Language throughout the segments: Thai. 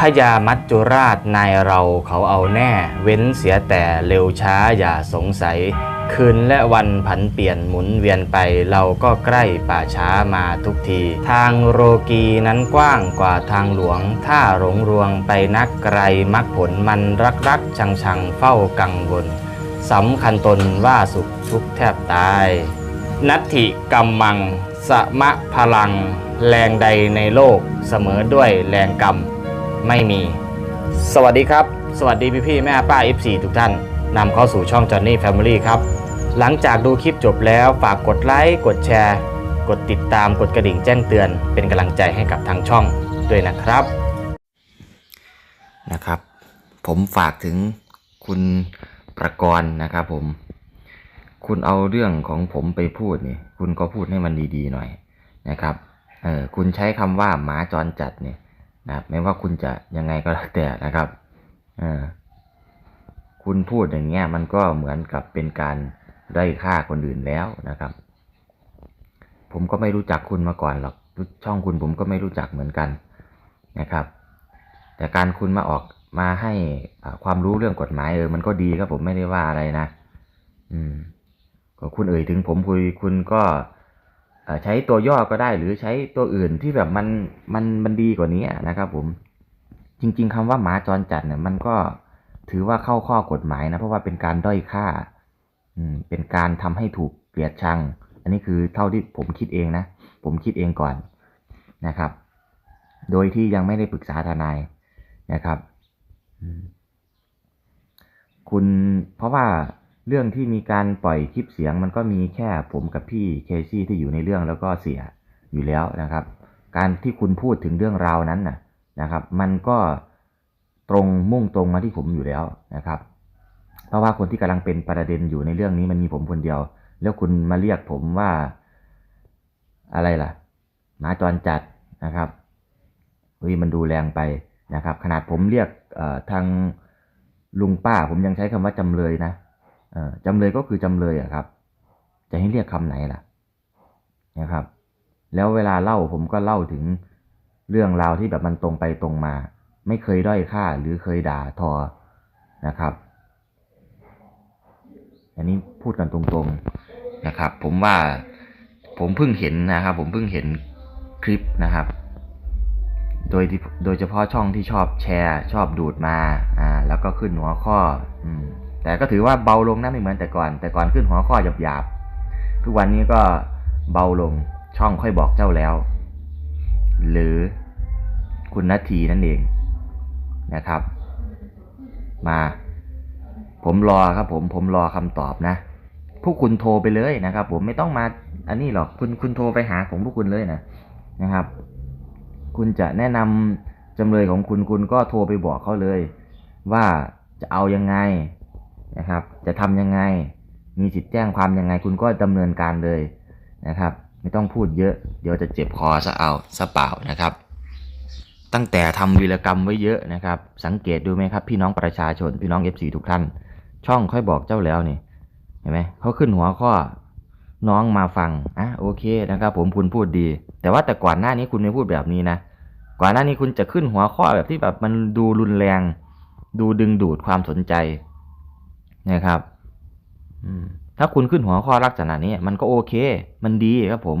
พญามัจจุราชนายเราเขาเอาแน่ เว้นเสียแต่เร็วช้าอย่าสงสัย คืนและวันผันเปลี่ยนหมุนเวียนไปเราก็ใกล้ป่าช้ามาทุกที ทางโรกีนั้นกว้างกว่าทางหลวง ถ้าหลงรวงไปนักไกลมักผลมันรักรักชังชังเฝ้ากังวลสำคัญตนว่าสุขทุกแทบตาย นัตถิกรรมัง สมะพลัง แรงใดในโลกเสมอด้วยแรงกรรม ไม่มี สวัสดีครับ สวัสดีพี่พี่ๆแม่ป้า F4 ทุกท่านนำเข้าสู่ช่อง Johnny Family ครับ หลังจากดูคลิปจบแล้วฝากกดไลค์กดแชร์ กดติดตามกดกระดิ่งแจ้งเตือน เป็นกำลังใจให้กับทางช่องด้วยนะครับนะครับ ผมฝากถึงคุณประกรณ์นะครับผม คุณเอาเรื่องของผมไปพูดนี่คุณก็พูดให้มันดีๆหน่อยนะครับเออคุณใช้คำว่าหมาจรจัดเนี่ย นะครับไม่ว่าคุณจะยังไงก็แล้วแต่นะครับคุณพูดอย่างเงี้ยมันก็เหมือนกับเป็นการได้ค่าคนอื่นแล้วนะครับ ผมก็ไม่รู้จักคุณมาก่อนหรอกช่องคุณผมก็ไม่รู้จักเหมือนกันนะครับ แต่การคุณมาออกมาให้ความรู้เรื่องกฎหมายเออมันก็ดีครับผมไม่ได้ว่าอะไรนะ อืมก็คุณเอ่ยถึงผมคุยคุณก็ ใช้ตัวย่อก็ได้หรือใช้ตัวอื่นที่แบบมันมันมันดีกว่านี้นะครับ ผม จริง ๆคำว่าหมาจรจัดเนี่ย มันก็ถือว่าเข้าข้อกฎหมายนะเพราะว่าเป็นการด้อยค่า อืม เป็นการทำให้ถูกเกลียดชัง อันนี้คือเท่าที่ผมคิดเองนะผมคิดเองก่อนนะครับ โดยที่ยังไม่ได้ปรึกษาทนายนะครับคุณเพราะว่า เรื่องที่มีการปล่อยคลิปเสียงมันก็มีแค่ผมกับพี่เคซี่ที่อยู่ในเรื่องแล้วก็เสียอยู่แล้วนะครับ การที่คุณพูดถึงเรื่องราวนั้นนะนะครับ มันก็ตรงมุ่งตรงมาที่ผมอยู่แล้วนะครับ เพราะว่าคนที่กำลังเป็นประเด็นอยู่ในเรื่องนี้มันมีผมคนเดียว แล้วคุณมาเรียกผมว่า อะไรล่ะหมาจรจัดนะครับเฮ้ยมันดูแรงไปนะครับ ขนาดผมเรียกทางลุงป้าผมยังใช้คำว่าจำเลยนะ จำเลยก็คือจำเลยอะครับ จะให้เรียกคำไหนล่ะนะครับ แล้วเวลาเล่าผมก็เล่าถึงเรื่องราวที่แบบมันตรงไปตรงมา ไม่เคยด้อยค่าหรือเคยด่าทอนะครับ อันนี้พูดกันตรงๆนะครับ ผมว่าผมเพิ่งเห็นนะครับ ผมเพิ่งเห็นคลิปนะครับ โดยโดยเฉพาะช่องที่ชอบแชร์ ชอบดูดมา อ่า แล้วก็ขึ้นหัวข้อ อืม แต่ก็ถือว่าเบาลงนะไม่เหมือนแต่ก่อน แต่ก่อนขึ้นหัวข้อหยาบๆ ทุกวันนี้ก็เบาลงช่องค่อยบอกเจ้าแล้ว หรือคุณนาทีนั่นเองนะครับ มา ผมรอครับ ผมผมรอคำตอบนะพวกคุณโทรไปเลยนะครับ ผมไม่ต้องมาอันนี้หรอกคุณคุณโทรไปหาผมพวกคุณเลยนะนะครับ คุณจะแนะนำจำเลยของคุณคุณก็โทรไปบอกเขาเลย ว่าจะเอายังไง นะครับ จะทำยังไง มีสิทธิ์แจ้งความยังไงคุณก็ดำเนินการเลยนะครับ ไม่ต้องพูดเยอะ เดี๋ยวจะเจ็บคอซะเอาซะเปล่านะครับ ตั้งแต่ทำวีรกรรมไว้เยอะนะครับ สังเกตดูไหมครับ พี่น้องประชาชนพี่น้อง FC ทุกท่าน ช่องค่อยบอกเจ้าแล้วนี่เห็นไหมเขาขึ้นหัวข้อน้องมาฟัง อะโอเคนะครับ ผมคุณพูดดี แต่ว่าแต่ก่อนหน้านี้คุณไม่พูดแบบนี้นะ ก่อนหน้านี้คุณจะขึ้นหัวข้อแบบที่แบบมันดูรุนแรง ดูดึงดูดความสนใจ นะครับถ้าคุณขึ้นหัวข้อลักษณะนี้มันก็โอเค มันดีครับผม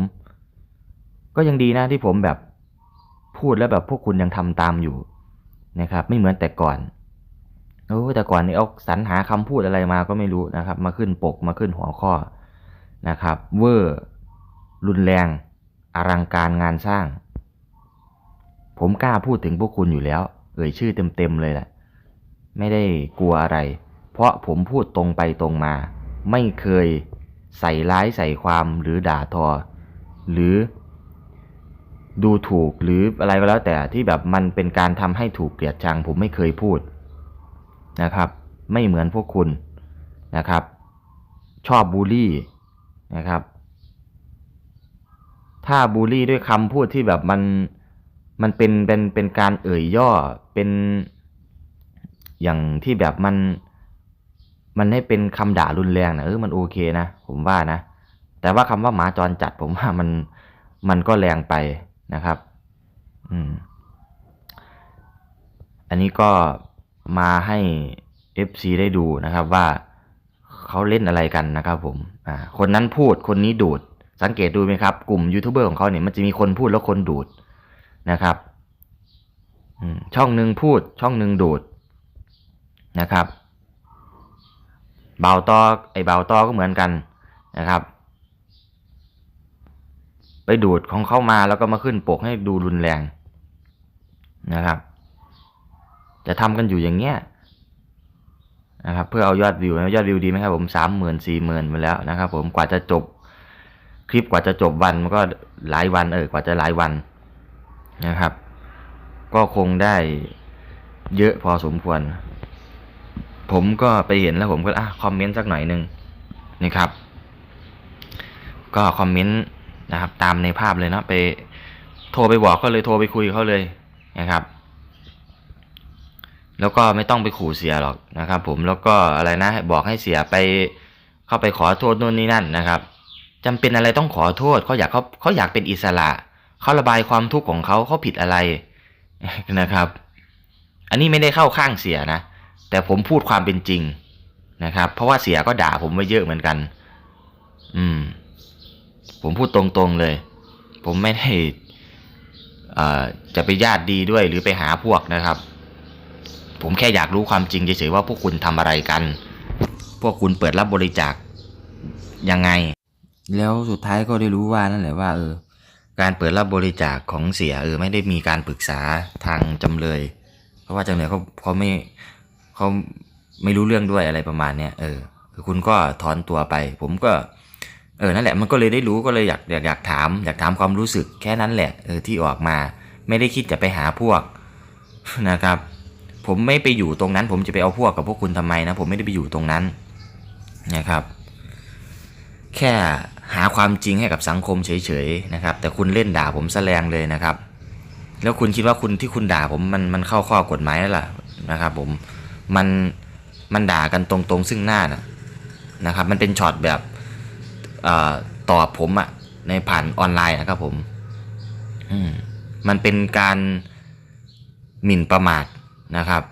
ก็ยังดีนะที่ผมแบบพูดแล้วแบบพวกคุณยังทำตามอยู่นะครับ ไม่เหมือนแต่ก่อนโอ้แต่ก่อนนี่เอาสรรหาคำพูดอะไรมาก็ไม่รู้นะครับ มาขึ้นปกมาขึ้นหัวข้อนะครับ เวอร์รุนแรงอลังการงานสร้าง ผมกล้าพูดถึงพวกคุณอยู่แล้ว เอ่ยชื่อเต็มๆเลยแหละ ไม่ได้กลัวอะไร ราะผมพูดตรงไปตรงมา ไม่เคยใส่ร้ายใส่ความหรือด่าทอ หรือดูถูกหรืออะไรก็แล้วแต่ที่แบบมันเป็นการทำให้ถูกเกลียดชัง ผมไม่เคยพูดนะครับ ไม่เหมือนพวกคุณนะครับ ชอบบูลลี่นะครับ ถ้าบูลลี่ด้วยคำพูดที่แบบมันมันเป็นเป็นเป็นการเอ่ยย่อเป็นอย่างที่แบบมัน มันให้เป็นคำด่ารุนแรงนะเออมันโอเคนะผมว่านะ แต่ว่าคำว่าหมาจรจัดผมว่ามันมันก็แรงไปนะครับ อืม อันนี้ก็มาให้ FC ได้ดูนะครับว่าเขาเล่นอะไรกันนะครับ ผม อ่า คนนั้นพูดคนนี้ดูด สังเกตดูไหมครับ กลุ่มยูทูบเบอร์ของเขาเนี่ยมันจะมีคนพูดแล้วคนดูดนะครับอืมช่องหนึ่งพูดช่องหนึ่งดูดนะครับ เบาตอไอเบาตอก็เหมือนกันนะครับ ไปดูดของเข้ามาแล้วก็มาขึ้นปกให้ดูรุนแรงนะครับ จะทำกันอยู่อย่างเงี้ยนะครับ เพื่อเอายอดวิวยอดวิวดีไหมครับผมสามหมื่นสี่หมื่นไปแล้วนะครับ ผมกว่าจะจบคลิปกว่าจะจบวันมันก็หลายวันเออกว่าจะหลายวันนะครับ ก็คงได้เยอะพอสมควร ผมก็ไปเห็นแล้วผมก็อะคอมเมนต์สักหน่อยหนึ่งนะครับ ก็คอมเมนต์นะครับ ตามในภาพเลยเนาะไป โทรไปบอกเขาเลยโทรไปคุยเขาเลยนะครับ แล้วก็ไม่ต้องไปขู่เสียหรอกนะครับ ผมแล้วก็อะไรนะบอกให้เสียไปเข้าไปขอโทษนู่นนี่นั่นนะครับจำเป็นอะไรต้องขอโทษเขาอยากเขาเขาอยากเป็นอิสระเขาระบายความทุกข์ของเขาเขาผิดอะไรนะครับ อันนี้ไม่ได้เข้าข้างเสียนะ แต่ผมพูดความเป็นจริงนะครับ เพราะว่าเสียก็ด่าผมไว้เยอะเหมือนกัน อืม ผมพูดตรงๆเลย ผมไม่ได้จะไปญาติดีด้วยหรือไปหาพวกนะครับ ผมแค่อยากรู้ความจริงเฉยๆว่าพวกคุณทำอะไรกัน พวกคุณเปิดรับบริจาคยังไง แล้วสุดท้ายก็ได้รู้ว่านั่นแหละว่าเออการเปิดรับบริจาคของเสียเออไม่ได้มีการปรึกษาทางจำเลย เพราะว่าจำเลยเขาเขาไม่ เขาไม่รู้เรื่องด้วยอะไรประมาณเนี้ยเออคือคุณก็ถอนตัวไป ผมก็ เออนั่นแหละมันก็เลยได้รู้ก็เลยอยากอยากอยากถาม อยากถามความรู้สึกแค่นั้นแหละเออที่ออกมา ไม่ได้คิดจะไปหาพวกนะครับ ผมไม่ไปอยู่ตรงนั้น ผมจะไปเอาพวกกับพวกคุณทำไมนะ ผมไม่ได้ไปอยู่ตรงนั้นนะครับ แค่หาความจริงให้กับสังคมเฉยๆนะครับ แต่คุณเล่นด่าผมแสแลงเลยนะครับ แล้วคุณคิดว่าคุณที่คุณด่าผมมันมันเข้าข้อกฎหมายแล้วล่ะนะครับ ผม มันมันด่ากันตรงๆซึ่งหน้านะนะครับ มันเป็นช็อตแบบเอ่อตอบผมอะในผ่านออนไลน์นะครับผมอืมมันเป็นการหมิ่นประมาทนะครับ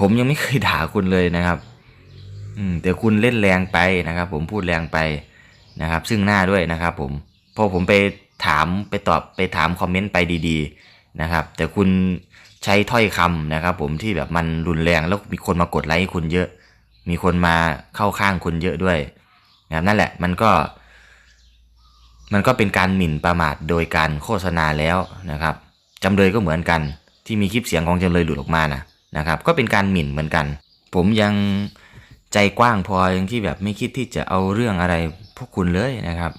ผมยังไม่เคยด่าคุณเลยนะครับอืมแต่คุณเล่นแรงไปนะครับ ผมพูดแรงไปนะครับ ซึ่งหน้าด้วยนะครับ ผมพอผมไปถามไปตอบไปถามคอมเมนต์ไปดี ๆ นะครับ แต่คุณ ใช้ถ้อยคำนะครับ ผมที่แบบมันรุนแรงแล้วมีคนมากดไลค์คุณเยอะ มีคนมาเข้าข้างคุณเยอะด้วยนะครับนั่นแหละมันก็ มันก็เป็นการหมิ่นประมาทโดยการโฆษณาแล้วนะครับจำเลยก็เหมือนกัน ที่มีคลิปเสียงของจำเลยหลุดออกมานะนะครับ ก็เป็นการหมิ่นเหมือนกัน ผมยังใจกว้างพอยังที่แบบไม่คิดที่จะเอาเรื่องอะไรพวกคุณเลยนะครับ